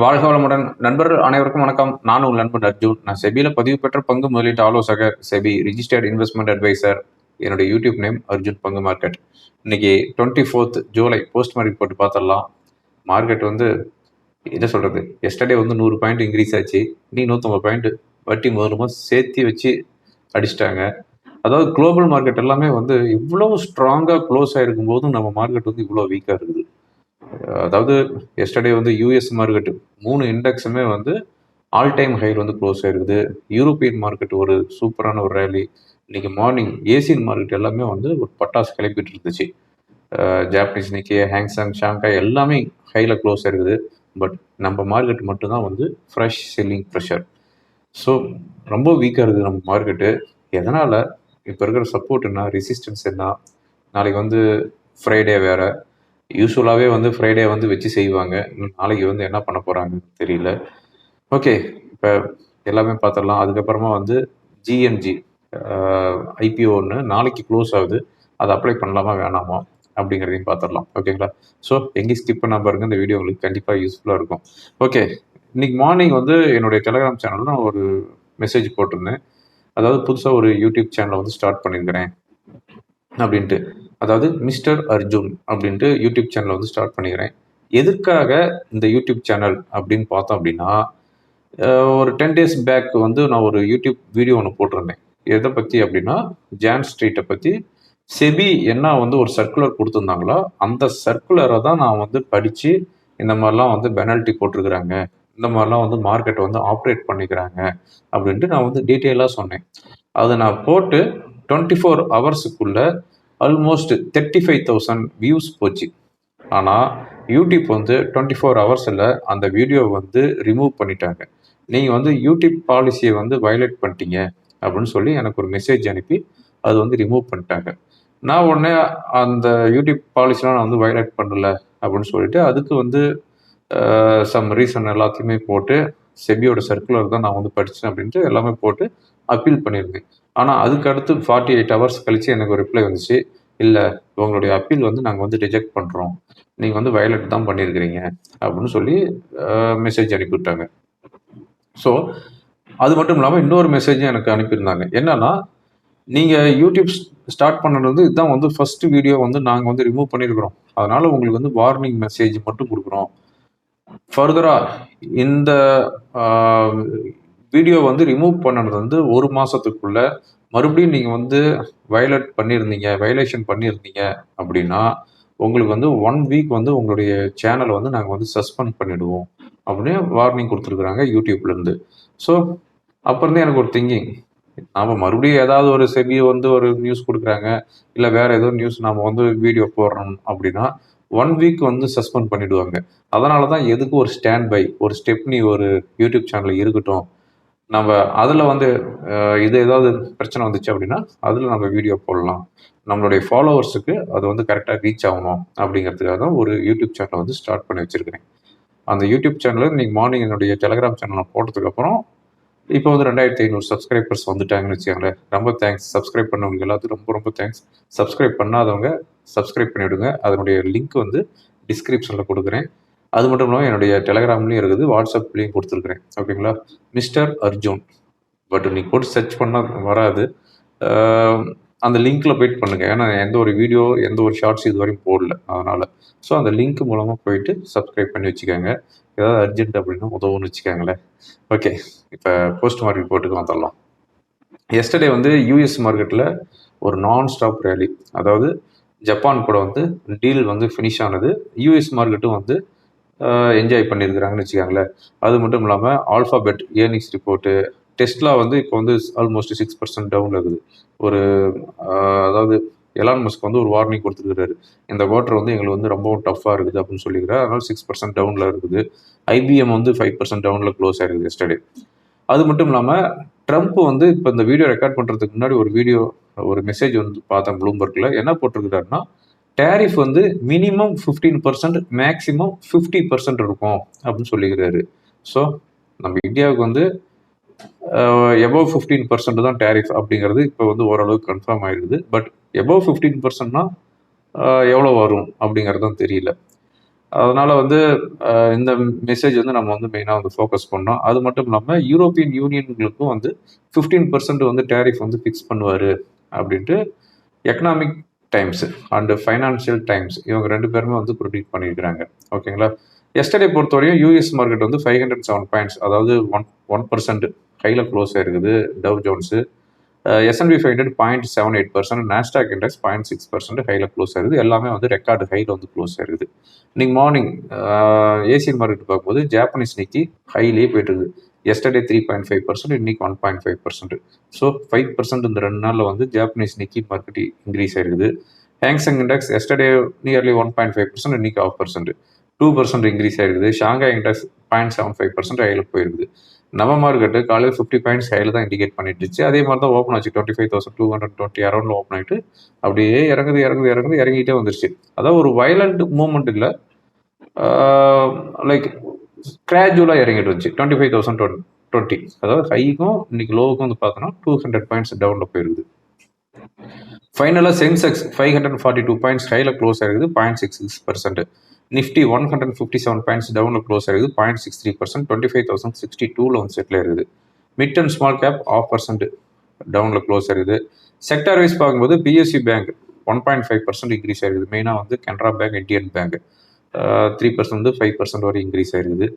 வாழ்க வளமுடன். நண்பர்கள் அனைவருக்கும் வணக்கம். நான் உங்கள் நண்பன் அர்ஜுன். நான் செபியில் பதிவு பெற்ற பங்கு முதலீட்டு ஆலோசகர் செபி ரிஜிஸ்டர்ட் இன்வெஸ்ட்மெண்ட் அட்வைசர் என்னுடைய யூடியூப் நேம் அர்ஜுன் பங்கு மார்க்கெட் இன்னைக்கு twenty fourth July post market போட்டு பார்த்துடலாம் மார்க்கெட் வந்து என்ன சொல்கிறது எஸ்டர்டே வந்து நூறு பாயிண்ட் இன்க்ரீஸ் ஆச்சு. இன்னைக்கு நூற்றம்பது பாயிண்ட் வட்டி மூலமாக சேர்த்து வச்சு அடிச்சிட்டாங்க. அதாவது குளோபல் மார்க்கெட் எல்லாமே வந்து இவ்வளோ ஸ்ட்ராங்காக க்ளோஸ் ஆகிருக்கும் போதும் நம்ம மார்க்கெட் வந்து இவ்வளோ வீக்காக இருக்குது. அதாவது எஸ்டர்டே வந்து யூஎஸ் மார்க்கெட் மூணு இண்டெக்ஸுமே வந்து ஆல் டைம் ஹையில் வந்து க்ளோஸ் ஆயிருக்குது. யூரோப்பியன் மார்க்கெட் ஒரு சூப்பரான ஒரு ரேலி இன்னைக்கு மார்னிங் ஏசியன் மார்க்கெட் எல்லாமே வந்து ஒரு பட்டாசு கிளப்பிட்டு இருந்துச்சு. ஜாப்பனீஸ் நிக்கே ஹேங்ஸாங் ஷாங்காய் எல்லாமே ஹையில் க்ளோஸ் ஆயிருக்குது. பட் நம்ம மார்க்கெட் மட்டும்தான் வந்து ஃப்ரெஷ் செல்லிங் ப்ரெஷர் ஸோ ரொம்ப வீக்காக இருக்குது நம்ம மார்க்கெட்டு எதனால்? இப்போ இருக்கிற சப்போர்ட் என்ன? ரெசிஸ்டன்ஸ் என்ன? நாளைக்கு வந்து ஃப்ரைடே வேறு. யூஸ்வலாகவே வந்து ஃப்ரைடே வந்து வச்சு செய்வாங்க. இன்னும் நாளைக்கு வந்து என்ன பண்ண போகிறாங்கன்னு தெரியல. ஓகே இப்போ எல்லாமே பார்த்துடலாம் அதுக்கப்புறமா வந்து ஜிஎன்ஜி ஐபிஓ ஒன்று நாளைக்கு க்ளோஸ் ஆகுது. அதை அப்ளை பண்ணலாமா வேணாமா அப்படிங்கிறதையும் பார்த்துடலாம் ஓகேங்களா? ஸோ எங்கேயும் ஸ்கிப் பண்ண பாருங்க. இந்த வீடியோ உங்களுக்கு கண்டிப்பாக யூஸ்ஃபுல்லாக இருக்கும். ஓகே இன்னைக்கு மார்னிங் வந்து என்னுடைய டெலிகிராம் சேனலில் நான் ஒரு மெசேஜ் போட்டிருந்தேன். அதாவது புதுசாக ஒரு யூடியூப் சேனலை வந்து ஸ்டார்ட் பண்ணியிருக்கிறேன். அப்படின்ட்டு. அதாவது மிஸ்டர் அர்ஜுன் அப்படின்ட்டு யூடியூப் சேனலை வந்து ஸ்டார்ட் பண்ணிக்கிறேன். எதுக்காக இந்த யூடியூப் சேனல் அப்படின்னு பார்த்தோம் அப்படின்னா ஒரு டென் டேஸ் பேக் வந்து நான் ஒரு யூடியூப் வீடியோ ஒன்று போட்டிருந்தேன். எதை பற்றி அப்படின்னா ஜான் ஸ்ட்ரீட்டை பற்றி செபி என்ன வந்து ஒரு சர்க்குலர் கொடுத்துருந்தாங்களோ அந்த சர்க்குலரை தான் நான் வந்து படித்து இந்த மாதிரிலாம் வந்து பெனால்ட்டி போட்டிருக்கிறாங்க. இந்த மாதிரிலாம் வந்து மார்க்கெட்டை வந்து ஆப்ரேட் பண்ணிக்கிறாங்க அப்படின்ட்டு நான் வந்து டீட்டெயிலாக சொன்னேன். அதை நான் போட்டு twenty four ஹவர்ஸுக்குள்ளே almost thirty five thousand views போச்சு. ஆனால் யூடியூப் வந்து டுவெண்ட்டி ஃபோர் ஹவர்ஸில் அந்த வீடியோவை வந்து ரிமூவ் பண்ணிட்டாங்க. நீங்கள் வந்து யூடியூப் பாலிசியை வந்து வயலேட் பண்ணிட்டீங்க அப்படின்னு சொல்லி எனக்கு ஒரு மெசேஜ் அனுப்பி அது வந்து ரிமூவ் பண்ணிட்டாங்க. நான் உடனே அந்த யூடியூப் பாலிசிலாம் நான் வந்து வயலேட் பண்ணல அப்படின்னு சொல்லிட்டு அதுக்கு வந்து சம் ரீசன் எல்லாத்தையுமே போட்டு செபியோட சர்க்குலர் தான் நான் வந்து படித்தேன் அப்படின்ட்டு எல்லாமே போட்டு அப்பீல் பண்ணியிருந்தேன். ஆனால் அதுக்கு அடுத்து ஃபார்ட்டி எயிட் ஹவர்ஸ் கழித்து எனக்கு ஒரு ரிப்ளை வந்துச்சு. இல்லை உங்களுடைய அப்பீல் வந்து நாங்கள் வந்து ரிஜெக்ட் பண்ணுறோம் நீங்கள் வந்து வயலட் தான் பண்ணியிருக்கிறீங்க. அப்படின்னு சொல்லி மெசேஜ் அனுப்பிவிட்டாங்க. ஸோ அது மட்டும் இல்லாமல் இன்னொரு மெசேஜும் எனக்கு அனுப்பியிருந்தாங்க. என்னன்னா நீங்கள் யூடியூப் ஸ்டார்ட் பண்ணுறது இதுதான் வந்து ஃபஸ்ட்டு வீடியோ வந்து நாங்கள் வந்து ரிமூவ் பண்ணியிருக்கிறோம். அதனால் உங்களுக்கு வந்து வார்னிங் மெசேஜ் மட்டும் கொடுக்குறோம். ஃபர்தராக இந்த வீடியோ வந்து ரிமூவ் பண்ணது வந்து ஒரு மாதத்துக்குள்ள மறுபடியும் நீங்கள் வந்து வயலேட் பண்ணியிருந்தீங்க வயலேஷன் பண்ணியிருந்தீங்க அப்படின்னா உங்களுக்கு வந்து ஒன் வீக் வந்து உங்களுடைய சேனலை வந்து நாங்கள் வந்து சஸ்பெண்ட் பண்ணிடுவோம் அப்படின்னு வார்னிங் கொடுத்துருக்குறாங்க யூடியூப்லேருந்து ஸோ அப்புறம் எனக்கு ஒரு திங்கிங் நாம் மறுபடியும் ஏதாவது ஒரு செபி வந்து ஒரு நியூஸ் கொடுக்குறாங்க இல்லை வேறு ஏதோ நியூஸ் நாம் வந்து வீடியோ போடுறோம் அப்படின்னா ஒன் வீக் வந்து சஸ்பெண்ட் பண்ணிவிடுவாங்க அதனால தான் எதுக்கு ஒரு ஸ்டாண்ட் பை ஒரு ஸ்டெப்னி ஒரு யூடியூப் சேனல் இருக்கட்டும் நம்ம அதில் வந்து இது ஏதாவது பிரச்சனை வந்துச்சு அப்படின்னா அதில் நம்ம வீடியோ போடலாம். நம்மளுடைய ஃபாலோவர்ஸுக்கு அது வந்து கரெக்டாக ரீச் ஆகணும் அப்படிங்கிறதுக்காக தான் ஒரு யூடியூப் சேனலை வந்து ஸ்டார்ட் பண்ணி வச்சுருக்கிறேன். அந்த யூடியூப் சேனலில் இன்றைக்கி மார்னிங் என்னுடைய டெலகிராம் சேனலை போட்டதுக்கப்புறம் இப்போ வந்து ரெண்டாயிரத்தி ஐநூறு சப்ஸ்கிரைபர்ஸ் வந்துட்டாங்கன்னு வச்சுக்கோங்களேன். ரொம்ப தேங்க்ஸ் சப்ஸ்கிரைப் பண்ணவங்க எல்லாத்துக்கும் ரொம்ப ரொம்ப தேங்க்ஸ் சப்ஸ்கிரைப் பண்ணாதவங்க சப்ஸ்கிரைப் பண்ணிவிடுங்க. அதனுடைய லிங்க் வந்து டிஸ்கிரிப்ஷனில் கொடுக்குறேன். அது மட்டும் இல்லாமல் என்னுடைய டெலகிராம்லேயும் இருக்குது. வாட்ஸ்அப்லேயும் கொடுத்துருக்குறேன். ஓகேங்களா மிஸ்டர் அர்ஜுன் பட் நீ போட்டு சர்ச் பண்ணால் வராது. அந்த லிங்க்கில் போயிட்டு பண்ணுங்கள் ஏன்னா எந்த ஒரு வீடியோ எந்த ஒரு ஷார்ட்ஸ் இது வரையும் போடல. அதனால். ஸோ அந்த லிங்க் மூலமாக போயிட்டு சப்ஸ்கிரைப் பண்ணி வச்சுக்கோங்க. ஏதாவது அர்ஜென்ட் அப்படின்னா உதவுன்னு வச்சுக்கோங்களேன். ஓகே இப்போ போஸ்ட் மார்க்கெட் போட்டுக்கு வந்துடலாம். எஸ்டர்டே வந்து யூஎஸ் மார்க்கெட்டில் ஒரு நான் ஸ்டாப் ரேலி அதாவது ஜப்பான் கூட வந்து டீல் வந்து ஃபினிஷ் ஆனது. யூஎஸ் மார்க்கெட்டும் வந்து என்ஜாய் பண்ணியிருக்கிறாங்கன்னு வச்சுக்கோங்களேன். அது மட்டும் இல்லாமல் ஆல்ஃபாபெட் ஏர்னிங்ஸ் ரிப்போர்ட்டு டெஸ்ட்லா வந்து இப்போ வந்து ஆல்மோஸ்ட் சிக்ஸ் பர்சன்ட் டவுன் இருக்குது. ஒரு அதாவது எலான் மஸ்க் வந்து ஒரு வார்னிங் கொடுத்துருக்கிறாரு. இந்த குவார்ட்டர் வந்து எங்களுக்கு வந்து ரொம்பவும் டஃப்பாக இருக்குது அப்படின்னு சொல்லிக்கிறார். அதனால் சிக்ஸ் பர்சன்ட் டவுனில் இருக்குது. ஐபிஎம் வந்து ஃபைவ் பர்சன்ட் டவுனில் க்ளோஸ் ஆயிருக்குது எஸ்டர்டே அது மட்டும் இல்லாமல் ட்ரம்ப் வந்து இப்போ இந்த வீடியோ ரெக்கார்ட் பண்ணுறதுக்கு முன்னாடி ஒரு வீடியோ ஒரு மெசேஜ் வந்து பார்த்தேன் ப்ளூம்பர்க்கில் என்ன போட்டிருக்கிறாருன்னா டேரிஃப் வந்து minimum fifteen percent maximum fifty percent இருக்கும் அப்படின்னு சொல்லிக்கிறாரு. ஸோ நம்ம இந்தியாவுக்கு வந்து எபோவ் ஃபிஃப்டீன் பர்சன்ட் தான் டேரிஃப் அப்படிங்கிறது இப்போ வந்து ஓரளவுக்கு கன்ஃபார்ம் ஆயிருக்குது. பட் எபோவ் ஃபிஃப்டீன் பர்சன்ட்னா எவ்வளோ வரும் அப்படிங்கிறது தான் தெரியல. அதனால் வந்து இந்த மெசேஜ் வந்து நம்ம வந்து மெயினாக வந்து ஃபோக்கஸ் பண்ணோம். அது மட்டும் இல்லாமல் யூரோப்பியன் யூனியன்களுக்கும் வந்து ஃபிஃப்டீன் பர்சன்ட் வந்து டேரிஃப் வந்து ஃபிக்ஸ் பண்ணுவார் அப்படின்ட்டு Economic Times and Financial Times இவங்க ரெண்டு பேருமே வந்து ப்ரொடியூட் பண்ணியிருக்கிறாங்க. ஓகேங்களா எஸ்டர்டே பொறுத்தவரையும் யூஎஸ் மார்க்கெட் வந்து ஃபைவ் ஹண்ட்ரட் செவன் பாயிண்ட்ஸ் அதாவது ஒன் ஒன் பர்சன்ட் கையில் க்ளோஸ் ஆயிருக்குது Dow Jones S and P five hundred point seven eight percent Nasdaq index point six percent ஹையில் க்ளோஸ் ஆயிருது. எல்லாமே வந்து ரெக்கார்டு ஹையில் வந்து க்ளோஸ் ஆயிருக்குது இன்னைக்கு மார்னிங் ஏசியன் மார்க்கெட் பார்க்கும்போது ஜாப்பனீஸ் நிக்கி ஹையிலே போயிட்டு இருக்குது. Yesterday three point five percent இன்னைக்கு one point five percent so five percent இந்த ரெண்டு நாளில் வந்து ஜாப்பனீஸ் நிக்கி மார்க்கெட் இன்க்ரீஸ் ஆயிருக்குது. Hang Seng index yesterday nearly one point five percent இன்னைக்கு half percent two percent increase ஆயிருக்குது. Shanghai index point seven five percent ஹையில் போயிருக்குது. நம்ம மார்க்கெட்டு காலையில் ஃபிஃப்டி பாயிண்ட்ஸ் ஹையில் தான் இண்டிகேட் பண்ணிட்டுச்சு அதே மாதிரி தான் ஓப்பன் ஆச்சு. Twenty five thousand two hundred twenty around open ஆகிட்டு அப்படியே இறங்குது இறங்குது இறங்குது இறங்கிட்டே வந்துருச்சு. அதாவது ஒரு வயலண்ட் மூமெண்ட் இல்லை. லைக் கிராஜுவலாக இறங்கிட்டு இருந்துச்சு. Twenty five thousand twenty twenty அதாவது ஹைக்கும் இன்னைக்கு லோவுக்கும் வந்து பார்த்தோன்னா டூ ஹண்ட்ரட் பாயிண்ட்ஸ் டவுனில் போயிருக்குது ஃபைனலாக Sensex five hundred forty two points ஹையில் க்ளோஸ் ஆயிருக்குது point six six percent Nifty one hundred fifty seven points டவுனில் க்ளோஸ் ஆகுது point six three percent twenty five thousand sixty டூவில் வந்து செட்டில் இருக்குது mid and small cap half percent டவுனில் close ஆகிருது sector wise பார்க்கும்போது PSU bank one point five percent increase ஆயிருக்குது. மெயினாக வந்து Canara bank Indian bank three percent வந்து ஃபைவ் பர்சன்ட் வரை இன்க்ரீஸ் ஆயிருக்குது.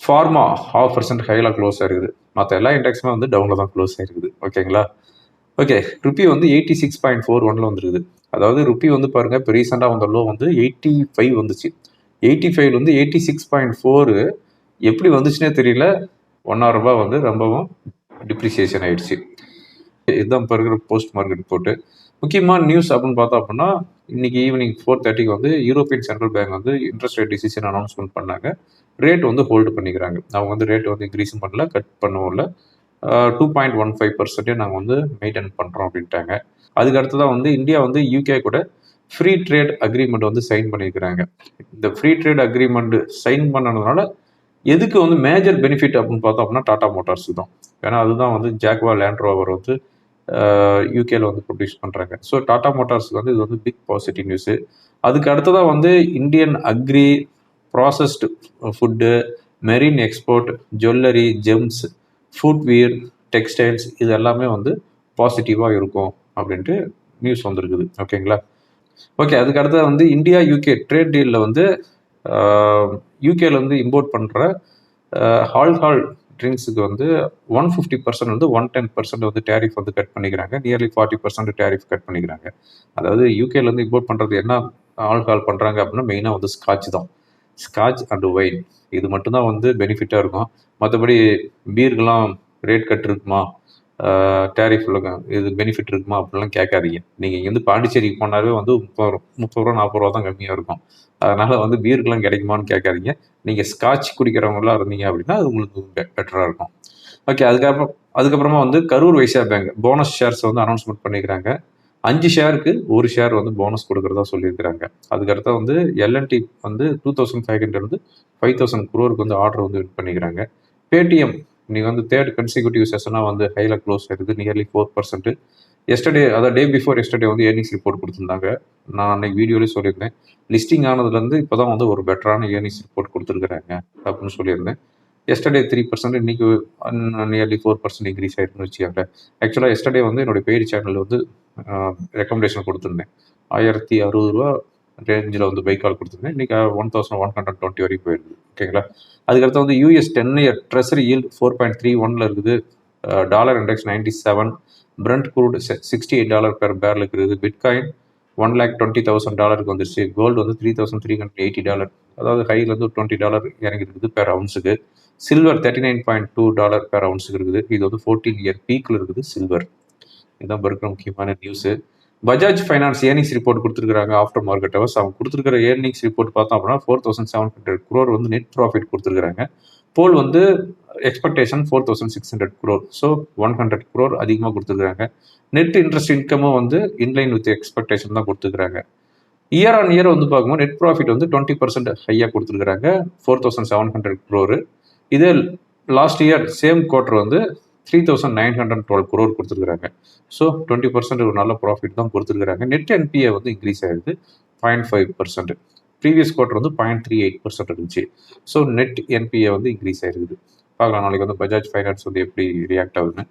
ஃபார்மா ஹாஃப் பர்சன்ட் ஹையில் க்ளோஸ் ஆயிருக்குது. மற்ற எல்லா இண்டெக்ஸுமே வந்து டவுனில் தான் க்ளோஸ் ஆயிருக்குது. ஓகேங்களா ஓகே ருப்பி வந்து எயிட்டி சிக்ஸ் பாயிண்ட் ஃபோர் ஒன்ல வந்துருக்குது. அதாவது ருப்பி வந்து பாருங்க இப்போ ரீசெண்டாக வந்த லோ வந்து எயிட்டி ஃபைவ் வந்துச்சு. எயிட்டி ஃபைவ் வந்து எயிட்டி சிக்ஸ் பாயிண்ட் ஃபோரு எப்படி வந்துச்சுன்னே தெரியல. ஒன் ஆர் ரூபாய் வந்து ரொம்பவும் டிப்ரிசியேஷன் ஆயிடுச்சு. இதுதான் இப்போ இருக்கிற போஸ்ட் மார்க்கெட் போட்டு முக்கியமான நியூஸ் அப்படின்னு பார்த்தோம் அப்படின்னா இன்னைக்கு ஈவினிங் ஃபோர் தேர்ட்டிக்கு வந்து யூரோப்பியன் சென்ட்ரல் பேங்க் வந்து இன்ட்ரெஸ்ட் ரேட் டிசிஷன் அனௌன்ஸ்மெண்ட் பண்ணாங்க. ரேட் வந்து ஹோல்டு பண்ணிக்கிறாங்க. அவங்க வந்து ரேட் வந்து இன்க்ரீஸும் பண்ணல கட் பண்ணவும் இல்லை. டூ பாயிண்ட் ஒன் ஃபைவ் பர்சன்டே நாங்கள் வந்து மெயின்டைன் பண்ணுறோம் அப்படின்ட்டாங்க. அதுக்கு அடுத்ததான் வந்து இந்தியா வந்து யூகே கூட ஃப்ரீ ட்ரேட் அக்ரிமெண்ட் வந்து சைன் பண்ணியிருக்கிறாங்க. இந்த ஃப்ரீ ட்ரேட் அக்ரிமெண்ட் சைன் பண்ணதுனால எதுக்கு வந்து மேஜர் பெனிஃபிட் அப்படின்னு பார்த்தோம் அப்படின்னா டாடா மோட்டார்ஸ் தான். ஏன்னா அதுதான் வந்து ஜாக்வா லேண்ட் ரோவர் வந்து யூகேல வந்து ப்ரொடியூஸ் பண்ணுறாங்க ஸோ டாடா மோட்டார்ஸ்க்கு வந்து இது வந்து பிக் பாசிட்டிவ் நியூஸு அதுக்கு அடுத்ததாக வந்து Indian agri processed food marine export jewellery gems footwear textiles இது எல்லாமே வந்து பாசிட்டிவாக இருக்கும் அப்படின்ட்டு நியூஸ் வந்திருக்குது. ஓகேங்களா ஓகே அதுக்கு அடுத்தது வந்து இந்தியா யூகே ட்ரேட் டீலில் வந்து யூகேலேருந்து இம்போர்ட் பண்ணுற ஹால்ஹால் ட்ரிங்க்ஸுக்கு வந்து ஒன் ஃபிஃப்டி பர்சன்ட் வந்து ஒன் டென் பர்சன்ட் வந்து டேரிஃப் வந்து கட் பண்ணிக்கிறாங்க. Nearly forty percent tariff cut பண்ணிக்கிறாங்க. அதாவது யூகேலேருந்து இம்போர்ட் பண்ணுறது என்ன? ஆல்கால் பண்ணுறாங்க அப்படின்னா மெயினாக வந்து ஸ்காட்ச் தான். ஸ்காட்ச் அண்ட் ஒயின் இது மட்டும்தான் வந்து பெனிஃபிட்டாக இருக்கும். மற்றபடி பீர்கெலாம் ரேட் கட் இருக்குமா டேரிஃப் இது பெனிஃபிட் இருக்குமா அப்படிலாம் கேட்காதீங்க. நீங்கள் இங்கேருந்து பாண்டிச்சேரிக்கு போனாலே வந்து முப்பது முப்பது ரூபா நாற்பது ரூபா தான் கம்மியாக இருக்கும். அதனால் வந்து பீருக்கெலாம் கிடைக்குமான்னு கேட்காதீங்க. நீங்கள் ஸ்காட்ச் குடிக்கிறவங்களாம் இருந்தீங்க அப்படின்னா அது உங்களுக்கு பெட்டராக இருக்கும். ஓகே அதுக்கப்புறம் அதுக்கப்புறமா வந்து Karur Vysya bank bonus shares வந்து அனௌன்ஸ்மெண்ட் பண்ணிக்கிறாங்க. அஞ்சு ஷேருக்கு ஒரு ஷேர் வந்து போனஸ் கொடுக்குறதா சொல்லியிருக்கிறாங்க. அதுக்கடுத்து வந்து எல்என்டி வந்து டூ தௌசண்ட் ஃபைவ் ஹண்ட்ரட் வந்து ஃபைவ் தௌசண்ட் குரோருக்கு வந்து ஆர்டர் வந்து வின் பண்ணிக்கிறாங்க. பேடிஎம் இன்றைக்கி வந்து தேர்ட் கன்சிக்யூட்டிவ் செஷனாக வந்து ஹையில் க்ளோஸ் ஆயிருது நியர்லி ஃபோர் பர்சன்ட் எஸ்டர்டே அதாவது டே பிஃபோர் எஸ்டர்டே வந்து ஏர்னிங்ஸ் ரிப்போர்ட் கொடுத்துருந்தாங்க. நான் அன்னைக்கு வீடியோலேயே சொல்லியிருந்தேன். லிஸ்டிங் ஆனதுலேருந்து இப்போ தான் வந்து ஒரு பெட்டரான ஏர்னிங்ஸ் ரிப்போர்ட் கொடுத்துருக்குறாங்க அப்படின்னு சொல்லியிருந்தேன். எஸ்டர்டே த்ரீ பர்சன்ட் இன்னைக்கு நியர்லி ஃபோர் பர்சன்ட் இன்க்ரீஸ் ஆயிருக்குன்னு வச்சுக்காங்க ஆக்சுவலாக எஸ்டர்டே வந்து என்னுடைய பெய்டு சேனல் வந்து ரெக்கமெண்டேஷன் கொடுத்துருந்தேன். ஆயிரத்தி அறுபது ரூபா ரேஞ்சில் வந்து பைக் கால் கொடுத்துருந்தேன் இன்றைக்கி one thousand one hundred twenty வரைக்கும் போயிருக்கு ஓகேங்களா? அதுக்கடுத்து வந்து US ten year treasury yield four point three ஒனில் இருக்குது. Dollar index ninety seven Brent crude sixty eight dollar per barrel இருக்குது. Bitcoin one lakh twenty thousand டாலருக்கு வந்துருச்சு. கோல்டு வந்து three thousand three hundred eighty dollar அதாவது ஹைலேருந்து twenty dollar இறங்கி இருக்குது per அவுன்ஸுக்கு silver thirty nine point two dollar per அவுன்ஸுக்கு இருக்குது. இது வந்து ஃபோர்டீன் இயர் பீக்கில் இருக்குது சில்வர் இதுதான் இருக்கிற முக்கியமான news Bajaj finance earnings report கொடுத்துருக்காங்க ஆஃப்டர் மார்க்கெட் ஹவர்ஸ் அவங்க கொடுத்துருக்கிற ஏர்னிங்ஸ் ரிப்போர்ட் பார்த்தோம் அப்படின்னா four thousand seven hundred crore வந்து நெட் ப்ராஃபிட் கொடுத்துருக்காங்க போல் வந்து expectation four thousand six hundred crore so one hundred crore அதிகமாக கொடுத்துருக்காங்க நெட் இன்ட்ரெஸ்ட் இன்கமும் வந்து இன்லைன் வித் எக்ஸ்பெக்டேஷன் தான் கொடுத்துருக்காங்க இயர் ஆன் இயர் வந்து பார்க்கும்போது நெட் ப்ராஃபிட் வந்து டுவெண்ட்டி பர்சன்ட் ஹையாக கொடுத்துருக்காங்க four thousand seven hundred crore இதே லாஸ்ட் இயர் சேம் குவார்டர் வந்து three thousand nine hundred twelve crore கொடுத்துருக்காங்க ஸோ டுவெண்ட்டி பர்சன்ட் ஒரு நல்ல ப்ராஃபிட் தான் கொடுத்துருக்குறாங்க. நெட் என்பிஏ வந்து இன்க்ரீஸ் ஆகிடுது point five percent previous quarter வந்து பாயிண்ட் த்ரீ எயிட் பர்சன்ட் இருந்துச்சு. ஸோ நெட் என்பிஏ வந்து இன்க்ரீஸ் ஆகிருக்குது பார்க்கலாம் நாளைக்கு வந்து பஜாஜ் ஃபைனான்ஸ் வந்து எப்படி ரியாக்ட் ஆகுதுன்னு.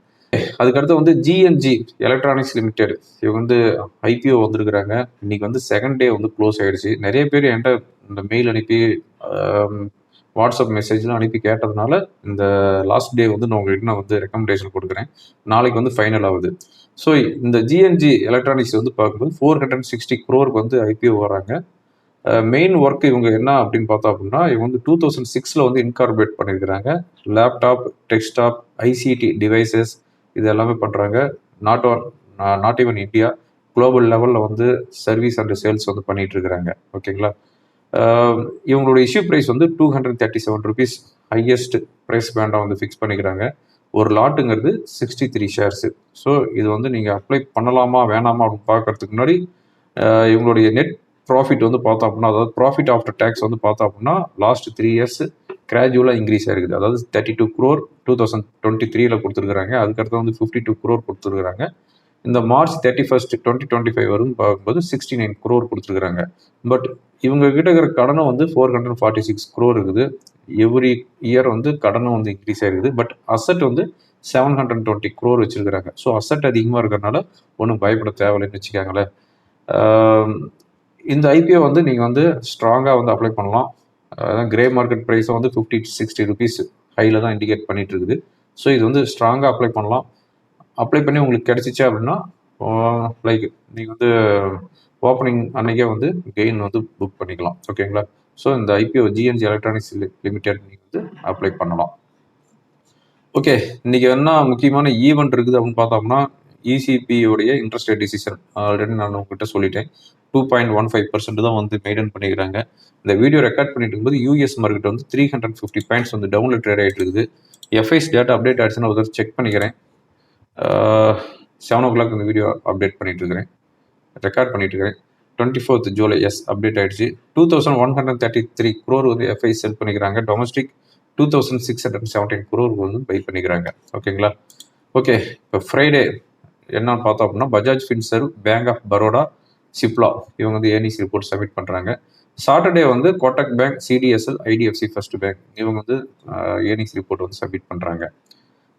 அதுக்கடுத்து வந்து ஜிஎன்ஜி எலக்ட்ரானிக்ஸ் லிமிடெட் இவங்க வந்து ஐபிஓ வந்திருக்கிறாங்க. இன்னைக்கு வந்து செகண்ட் டே வந்து க்ளோஸ் ஆயிடுச்சு. நிறைய பேர் என்கிட்ட இந்த மெயில் அனுப்பி வாட்ஸ்அப் மெசேஜ்லாம் அனுப்பி கேட்டதுனால இந்த லாஸ்ட் டே வந்து நான் உங்களுக்கு நான் வந்து ரெக்கமெண்டேஷன் கொடுக்குறேன். நாளைக்கு வந்து ஃபைனல் ஆகுது. ஸோ இந்த ஜிஎன்ஜி எலக்ட்ரானிக்ஸ் வந்து பார்க்கும்போது ஃபோர் ஹண்ட்ரட் சிக்ஸ்டி க்ரோருக்கு வந்து ஐபிஓ வராங்க மெயின் ஒர்க் இவங்க என்ன அப்படின்னு பார்த்தா அப்படின்னா இவங்க வந்து டூ தௌசண்ட் சிக்ஸில் வந்து இன்கார்பரேட் பண்ணியிருக்கிறாங்க. லேப்டாப் டெஸ்க்டாப் ஐசிடி டிவைசஸ் இது எல்லாமே பண்ணுறாங்க not on not even India global லெவலில் வந்து சர்வீஸ் அண்ட் சேல்ஸ் வந்து பண்ணிகிட்டு இருக்கிறாங்க. ஓகேங்களா இவங்களோட இஷ்யூ ப்ரைஸ் வந்து two hundred thirty seven rupees highest price பேண்டாக வந்து ஃபிக்ஸ் பண்ணிக்கிறாங்க. ஒரு லாட்டுங்கிறது சிக்ஸ்டி த்ரீ ஷேர்ஸு ஸோ இது வந்து நீங்கள் அப்ளை பண்ணலாமா வேணாமா அப்படின்னு பார்க்கறதுக்கு முன்னாடி இவங்களுடைய நெட் ப்ராஃபிட் வந்து பார்த்தோம் அப்படின்னா அதாவது ப்ராஃபிட் ஆஃப்டர் டேக்ஸ் வந்து பார்த்தோம் அப்படின்னா லாஸ்ட் த்ரீ இயர்ஸ் கிராஜுவலாக இன்க்ரீஸ் ஆயிருக்குது அதாவது thirty two crore two thousand twenty த்ரீல கொடுத்துருக்காங்க அதுக்கடுத்து வந்து ஃபிஃப்டி டூ க்ரோர் கொடுத்துருக்குறாங்க. இந்த March thirty first twenty twenty five வரும் பார்க்கும்போது சிக்ஸ்டி நைன் குரோர் கொடுத்துருக்காங்க பட் இவங்க கிட்ட இருக்கிற கடனும் வந்து four hundred forty six crore இருக்குது. எவ்ரி இயர் வந்து கடனும் வந்து இன்க்ரீஸ் ஆகிருக்குது பட் அசட் வந்து செவன் ஹண்ட்ரட் டுவெண்ட்டி க்ரோர் வச்சுருக்குறாங்க. ஸோ அசட் அதிகமாக இருக்கிறனால ஒன்றும் பயப்பட தேவையில்லைன்னு வச்சுக்காங்களேன். இந்த ஐபிஓ வந்து நீங்கள் வந்து ஸ்ட்ராங்காக வந்து அப்ளை பண்ணலாம். அதான் கிரே மார்க்கெட் ப்ரைஸை வந்து ஃபிஃப்டி சிக்ஸ்டி ருபீஸ் ஹையில் தான் இண்டிகேட் பண்ணிகிட்டு இருக்குது. ஸோ இது வந்து ஸ்ட்ராங்காக அப்ளை பண்ணலாம். அப்ளை பண்ணி உங்களுக்கு கிடைச்சிச்சு அப்படின்னா லைக் நீங்கள் வந்து ஓப்பனிங் அன்றைக்கே வந்து கெயின் வந்து புக் பண்ணிக்கலாம். ஓகேங்களா ஸோ இந்த ஐபிஓ ஜிஎன்ஜி எலக்ட்ரானிக்ஸ் லிமிடெட் நீங்கள் வந்து அப்ளை பண்ணலாம். ஓகே இன்னைக்கு என்ன முக்கியமான ஈவெண்ட் இருக்குது அப்படின்னு பார்த்தோம்னா இசிபியோடைய இன்ட்ரெஸ்ட் ரேட் டிசிஷன் ஆல்ரெடி நான் உங்ககிட்ட சொல்லிட்டேன். Two point one five percent தான் வந்து மெயின்டைன் பண்ணிக்கிறாங்க. இந்த வீடியோ ரெக்கார்ட் பண்ணிட்டு இருக்கும்போது யூஎஸ் மார்க்கெட் வந்து த்ரீ ஹண்ட்ரட் ஃபிஃப்டி பாயிண்ட்ஸ் வந்து டவுன்ல ட்ரேட் ஆகிட்டு இருக்குது. எஃப்ஐஸ் டேட்டா அப்டேட் ஆயிடுச்சுன்னா ஒரு செக் பண்ணிக்கிறேன். செவன் ஓ கிளாக் இந்த வீடியோ அப்டேட் பண்ணிட்டு இருக்கிறேன் ரெக்கார்ட் பண்ணிட்டு இருக்கிறேன் டுவெண்ட்டி ஃபோர்த் ஜூலை எஸ் அப்டேட் ஆயிடுச்சு. Two thousand one hundred thirty three crore வந்து எஃப்ஐ செல் பண்ணிக்கிறாங்க. Domestic two thousand six hundred seventeen crore வந்து பை பண்ணிக்கிறாங்க. ஓகேங்களா ஓகே இப்போ ஃப்ரைடே என்னன்னு பார்த்தோம் அப்படின்னா Bajaj Finserv bank of Baroda Cipla இவங்க வந்து ஏர்னிங்ஸ் ரிப்போர்ட் சப்மிட் பண்ணுறாங்க சாட்டர்டே வந்து Kotak bank CDSL IDFC first bank இவங்க வந்து ஏர்னிங்ஸ் ரிப்போர்ட் வந்து சப்மிட் பண்ணுறாங்க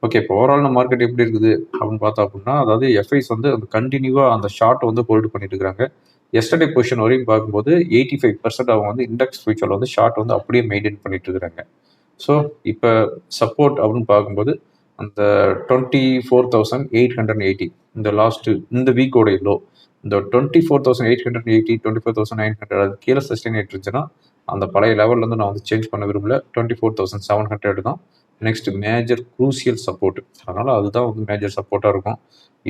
ஓகே இப்போ ஓவரால் மார்க்கெட் எப்படி இருக்குது அப்படின்னு பார்த்தோம் அப்படின்னா அதாவது எஃப்ஐஸ் வந்து அந்த கண்டினியூவாக அந்த ஷார்ட் வந்து ஹோல்டு பண்ணிட்டு இருக்காங்க. எஸ்டர்டே பொசிஷன் வரையும் பார்க்கும்போது எயிட்டி ஃபைவ் பர்சன்ட் அவங்க வந்து இண்டெக்ஸ் ஃபியூச்சரில் வந்து ஷார்ட் வந்து அப்படியே மெயின்டைன் பண்ணிட்டு இருக்கிறாங்க. ஸோ இப்போ சப்போர்ட் அப்படின்னு பார்க்கும்போது அந்த twenty four thousand eight hundred eighty இந்த லாஸ்ட்டு இந்த வீக்கோடைய லோ இந்த twenty four thousand eight hundred eighty twenty four thousand nine hundred அது கீழே சஸ்டெயின் ஆகிட்டு இருந்துச்சுன்னா அந்த பழைய லெவல்லேருந்து நான் வந்து சேஞ்ச் பண்ண விரும்பல. Twenty four thousand seven hundred தான். நெக்ஸ்ட் மேஜர் குரூசியல் சப்போர்ட் அதனால் அதுதான் வந்து மேஜர் சப்போர்ட்டாக இருக்கும்.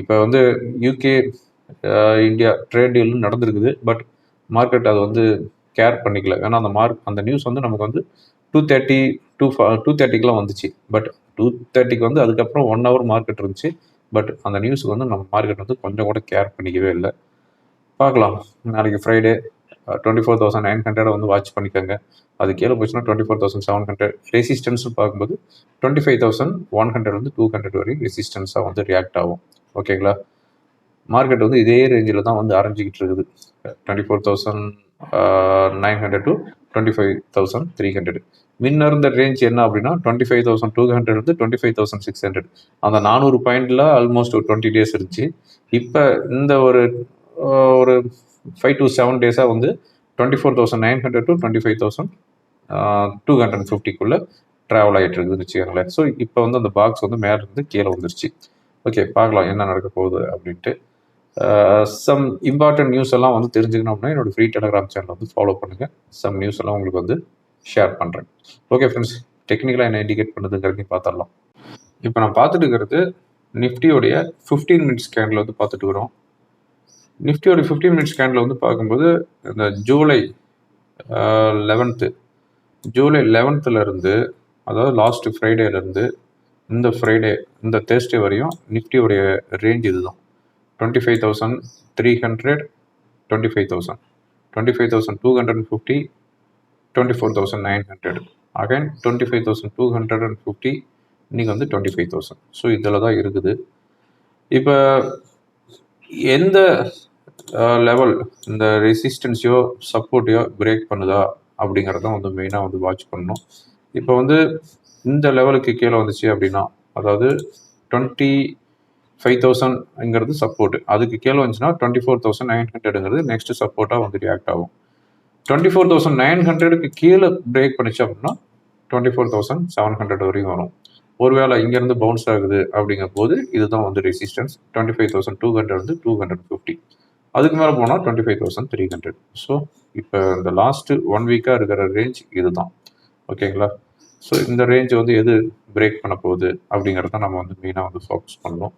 இப்போ வந்து யூகே இந்தியா ட்ரேட் டீலும் நடந்திருக்குது. பட் மார்க்கெட் அது வந்து கேர் பண்ணிக்கல. ஏன்னா அந்த மார்க் அந்த நியூஸ் வந்து நமக்கு வந்து டூ தேர்ட்டி டூ டூ தேர்ட்டிக்கெலாம் வந்துச்சு. பட் டூ தேர்ட்டிக்கு வந்து அதுக்கப்புறம் ஒன் ஹவர் மார்க்கெட் இருந்துச்சு. பட் அந்த நியூஸுக்கு வந்து நம்ம மார்க்கெட் வந்து கொஞ்சம் கூட கேர் பண்ணிக்கவே இல்லை. பார்க்கலாம். நாளைக்கு Friday twenty four thousand nine hundred வந்து வாட்ச் பண்ணிக்கோங்க. அது கீழே போச்சுன்னா twenty four thousand seven hundred ரெசிஸ்டன்ஸ்னு பார்க்கும்போது twenty five thousand one hundred வந்து டூ ஹண்ட்ரட் வரையும் ரெசிஸ்டன்ஸாக வந்து ரியாக்ட் ஆகும். ஓகேங்களா மார்க்கெட் வந்து இதே ரேஞ்சில் தான் வந்து அரைஞ்சிக்கிட்டு இருக்குது. Twenty four thousand nine hundred to twenty five thousand three hundred முன்ன இருந்த ரேஞ்ச் என்ன அப்படின்னா twenty five thousand two hundred இருந்து twenty five thousand six hundred அந்த நானூறு பாயிண்டில் ஆல்மோஸ்ட் ஒரு டுவெண்ட்டி டேஸ் இருந்துச்சு. இப்போ இந்த ஒரு ஒரு ஃபைவ் டு செவன் டேஸாக வந்து twenty four thousand nine hundred to twenty five thousand two hundred ஃபிஃப்டிக்குள்ளே travel ஆகிட்டு இருக்குதுன்னு வச்சுக்கோங்களேன் ஸோ இப்போ வந்து அந்த பாக்ஸ் வந்து மேலே இருந்து கீழே வந்துருச்சு. ஓகே பார்க்கலாம் என்ன நடக்க போகுது அப்படின்ட்டு. சம் இம்பார்ட்டன்ட் நியூஸ் எல்லாம் வந்து தெரிஞ்சுக்கணும் அப்படின்னா என்னோடய ஃப்ரீ டெலகிராம் சேனல் வந்து ஃபாலோ பண்ணுங்கள் சம் நியூஸ் எல்லாம் உங்களுக்கு வந்து ஷேர் பண்ணுறேன் ஓகே ஃப்ரெண்ட்ஸ் டெக்னிக்கலாக என்ன இண்டிகேட் பண்ணுதுங்கிறதையும் பார்த்துடலாம். இப்போ நான் பார்த்துட்டு இருக்கிறது நிஃப்டியோடைய ஃபிஃப்டீன் மினிட்ஸ் ஸ்கேனில் வந்து பார்த்துட்டு இருக்கிறோம் நிஃப்டியோட ஃபிஃப்டீன் மினிட்ஸ் ஸ்கேனில் வந்து பார்க்கும்போது இந்த ஜூலை லெவன்த்து ஜூலை லெவன்த்துலேருந்து அதாவது லாஸ்ட் ஃப்ரைடேலேருந்து இந்த ஃப்ரைடே இந்த தேர்ஸ்டே வரையும் நிஃப்டியோடைய ரேஞ்ச் இதுதான். Twenty five thousand three hundred twenty five thousand twenty five thousand two hundred and fifty twenty four thousand nine hundred again twenty five thousand two hundred and fifty இன்றைக்கி வந்து twenty five thousand so இதில் தான் இருக்குது. இப்போ எந்த level இந்த ரெசிஸ்டன்ஸையோ சப்போர்ட்டையோ break பண்ணுதா அப்படிங்கிறத வந்து மெயினாக வந்து வாட்ச் பண்ணணும். இப்போ வந்து இந்த லெவலுக்கு கீழே வந்துச்சு அப்படின்னா அதாவது டுவெண்ட்டி ஃபைவ் தௌசண்ட்ங்கிறது சப்போர்ட் அதுக்கு கீழே வந்துச்சுன்னா டுவெண்ட்டி ஃபோர் தௌசண்ட் நைன் ஹண்ட்ரடுங்கிறது நெக்ஸ்ட் சப்போர்ட்டாக வந்து ரியாக்ட் ஆகும். டுவெண்ட்டி ஃபோர் தௌசண்ட் நைன் ஹண்ட்ரடுக்கு கீழே பிரேக் பண்ணிச்சு அப்படின்னா twenty four thousand seven hundred வரையும் வரும். ஒருவேளை இங்கேருந்து பவுன்ஸ் ஆகுது அப்படிங்கும் போது இதுதான் வந்து resistance twenty five thousand two hundred வந்து டூ ஹண்ட்ரட் ஃபிஃப்டி அதுக்கு மேலே போனால் twenty five thousand three hundred so இப்போ இந்த லாஸ்ட்டு ஒன் வீக்காக இருக்கிற ரேஞ்ச் இதுதான். ஓகேங்களா? ஸோ இந்த ரேஞ்ச் வந்து எது பிரேக் பண்ண போகுது அப்படிங்கிறத நம்ம வந்து மெயினாக வந்து ஃபோக்கஸ் பண்ணணும்.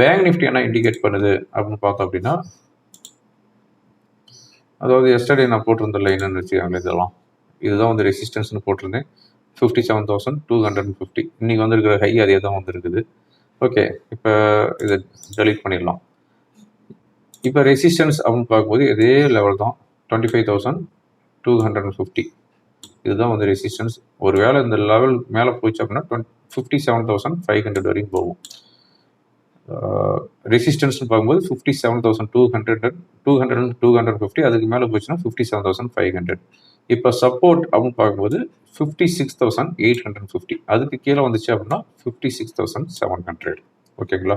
பேங்க் நிஃப்டி என்ன இண்டிகேட் பண்ணுது அப்படின்னு பார்த்தோம் அப்படின்னா அதாவது எஸ்டர்டே நான் போட்டிருந்த லைன்னு வச்சுக்காங்களே இதெல்லாம். இதுதான் வந்து ரெசிஸ்டன்ஸ்னு போட்டிருந்தேன். Fifty seven thousand two hundred and fifty இன்றைக்கி வந்துருக்கிற ஹை அதே தான் வந்துருக்குது. ஓகே இப்போ இதை டெலீட் பண்ணிடலாம். இப்போ ரெசிஸ்டன்ஸ் அப்படின்னு பார்க்கும்போது இதே லெவல் தான். Twenty five thousand two hundred and fifty இதுதான் வந்து ரெசிஸ்டன்ஸ் ஒரு வேளை இந்த லெவல் மேலே போயிடுச்சு அப்படின்னா twenty fifty seven thousand five hundred வரைக்கும் போகும் ரெசிஸ்டன்ஸ்னு பார்க்கும்போது fifty seven thousand two hundred two hundred and two hundred fifty அதுக்கு மேலே போச்சுன்னா fifty seven thousand five hundred இப்போ சப்போர்ட் அப்படின்னு பார்க்கும்போது fifty six thousand eight hundred fifty அதுக்கு கீழே வந்துச்சு அப்படின்னா fifty six thousand seven hundred ஓகேங்களா?